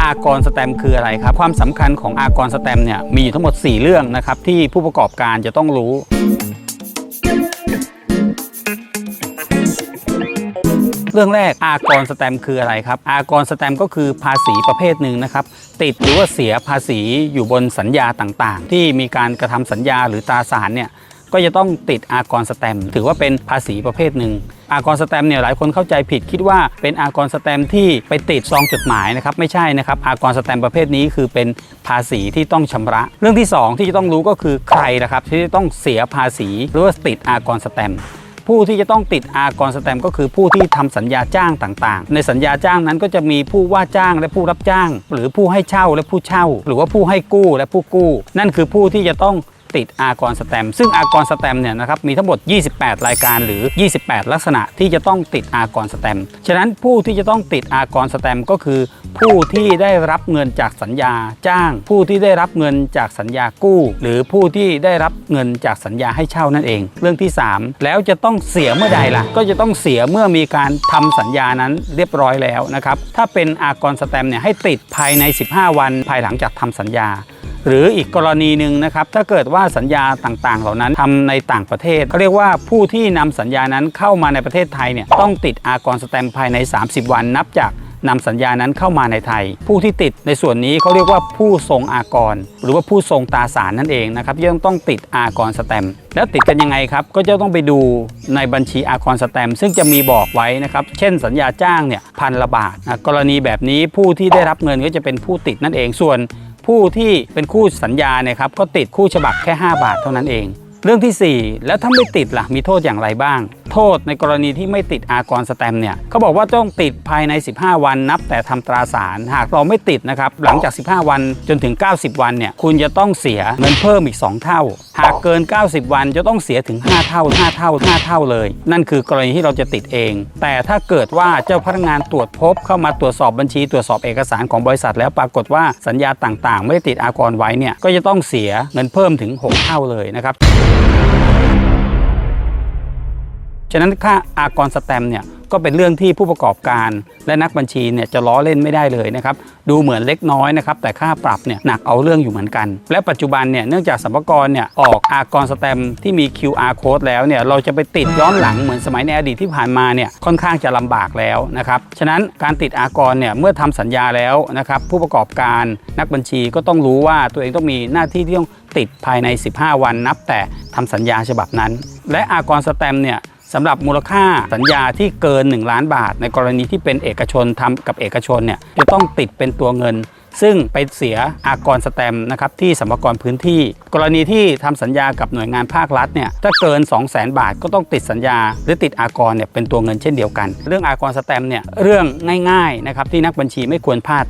อากรสแตมคืออะไรครับ ความสำคัญของอากรสแตมเนี่ยมีอยู่ทั้งหมด 4 เรื่องนะครับ ที่ผู้ประกอบการจะต้องรู้ เรื่องแรกอากรสแตมคืออะไรครับอากรสแตมก็คือภาษีประเภทหนึ่งนะครับ ติดหรือว่าเสียภาษีอยู่บนสัญญาต่างๆ ที่มีการกระทำสัญญาหรือตราสารเนี่ย ก็จะต้องติดอากรสแตมถือว่าเป็นภาษีประเภทหนึ่ง อากรสแตมเนี่ยหลายคนเข้าใจผิดคิดว่าเป็นอากรสแตมที่ไปติดซองจดหมายนะครับไม่ใช่นะครับอากรสแตมประเภทนี้คือเป็นภาษีที่ต้องชำระ เรื่องที่สองที่จะต้องรู้ก็คือใครนะครับที่จะต้องเสียภาษีหรือว่าติดอากรสแตมผู้ที่จะต้องติดอากรสแตมก็คือผู้ที่ทำสัญญาจ้างต่างๆ ในสัญญาจ้างนั้นก็จะมีผู้ว่าจ้างและผู้รับจ้าง หรือผู้ให้เช่าและผู้เช่า หรือว่าผู้ให้กู้และผู้กู้ นั่นคือผู้ที่จะต้อง ติดอากรสแตมซึ่งอากรสแตมเนี่ยนะครับมีทั้งหมด 28 รายการหรือ 28 ลักษณะที่จะต้องติดอากรสแตมฉะนั้นผู้ที่จะต้องติดอากรสแตมก็คือ ผู้ที่ได้รับเงินจากสัญญาจ้าง ผู้ที่ได้รับเงินจากสัญญากู้ หรือผู้ที่ได้รับเงินจากสัญญาให้เช่านั่นเอง เรื่องที่ 3 แล้วจะต้องเสียเมื่อใดล่ะ ก็จะต้องเสียเมื่อมีการทำสัญญานั้นเรียบร้อยแล้วนะครับถ้าเป็นอากรสแตมเนี่ยให้ติดภายใน 15 วันภายหลังจากทำสัญญา หรืออีกกรณีหนึ่งนะครับถ้าเกิดว่าสัญญาต่างๆ เหล่านั้นทำในต่างประเทศเขาเรียกว่าผู้ที่นำสัญญานั้นเข้ามาในประเทศไทยเนี่ยต้องติดอากรสแตมภายใน 30 วันนับจากนำสัญญานั้นเข้ามาในไทย ผู้ที่ติดในส่วนนี้เขาเรียกว่าผู้ทรงอากร หรือว่าผู้ทรงตาสารนั่นเองนะครับที่ต้องต้องติดอากรสแตมแล้วติดกันยังไงครับ ก็จะต้องไปดูในบัญชีอากรสแตมซึ่งจะมีบอกไว้นะครับ เช่นสัญญาจ้างเนี่ยพันละบาทนะกรณีแบบนี้ผู้ที่ได้รับเงินก็จะเป็นผู้ติดนั่นเองส่วน ผู้ที่เป็นคู่สัญญาเนี่ยครับก็ติดคู่ฉบับแค่ 5 บาทเท่านั้นเอง เรื่องทีสี่4 แล้วถ้าไม่ติดล่ะมีโทษอย่างไรบ้าง โทษในกรณีที่ไม่ติดอากรสแตมเนี่ยเขาบอกว่าต้องติดภายใน 15 วันนับ แต่ทำตราสารหากเราไม่ติดนะครับหลังจาก 15 วันจนถึง 90 วันเนี่ยคุณจะต้องเสียเงินเพิ่มอีก 2 เท่า หาก เกิน 90 วันจะต้องเสียถึง 5 เท่า 5 เท่า 5 เท่าเลย นั่นคือกรณีที่เราจะติดเอง แต่ถ้าเกิดว่าเจ้าพนักงานตรวจพบเข้ามาตรวจสอบบัญชีตรวจสอบเอกสารของบริษัท แล้วปรากฏว่าสัญญาต่างๆ ไม่ได้ติดอากรไว้เนี่ยก็จะต้องเสียเงินเพิ่มถึง 6 เท่าเลยนะครับ ฉะนั้นค่าอากรสแตมเนี่ยก็เป็นเรื่องที่ผู้ประกอบการและนักบัญชีเนี่ยจะล้อเล่นไม่ได้เลยนะครับดูเหมือนเล็กน้อยนะครับแต่ค่าปรับเนี่ยหนักเอาเรื่องอยู่เหมือนกัน และปัจจุบันเนี่ยเนื่องจากสัมภากระเนี่ยออกอากรสแตมที่มี QR code แล้วเนี่ยเราจะไปติดย้อนหลังเหมือนสมัยในอดีตที่ผ่านมาเนี่ยค่อนข้างจะลำบากแล้วนะครับฉะนั้นการติดอากรเนี่ยเมื่อทำสัญญาแล้วนะครับผู้ประกอบการนักบัญชีก็ต้องรู้ว่าตัวเองต้องมีหน้าที่ที่ต้องติดภายใน 15 วันนับ แต่ทำสัญญาฉบับนั้น และอากรสแตมเนี่ย สำหรับมูลค่าสัญญาที่เกิน 1 ล้านบาท ในกรณีที่เป็นเอกชนทำกับเอกชนเนี่ยจะต้องติดเป็นตัวเงิน ซึ่งไปเสียอากรสแตมนะครับที่สัมภากรพื้นที่ กรณีที่ทำสัญญากับหน่วยงานภาครัฐเนี่ยถ้าเกิน 2 0 0 0 0 0 บาทก็ต้องติดสัญญา หรือติดอากรเนี่ยเป็นตัวเงินเช่นเดียวกัน เรื่องอากรสแตมเนี่ยเรื่องง่ายๆนะครับที่นักบัญชีไม่ควรพลาด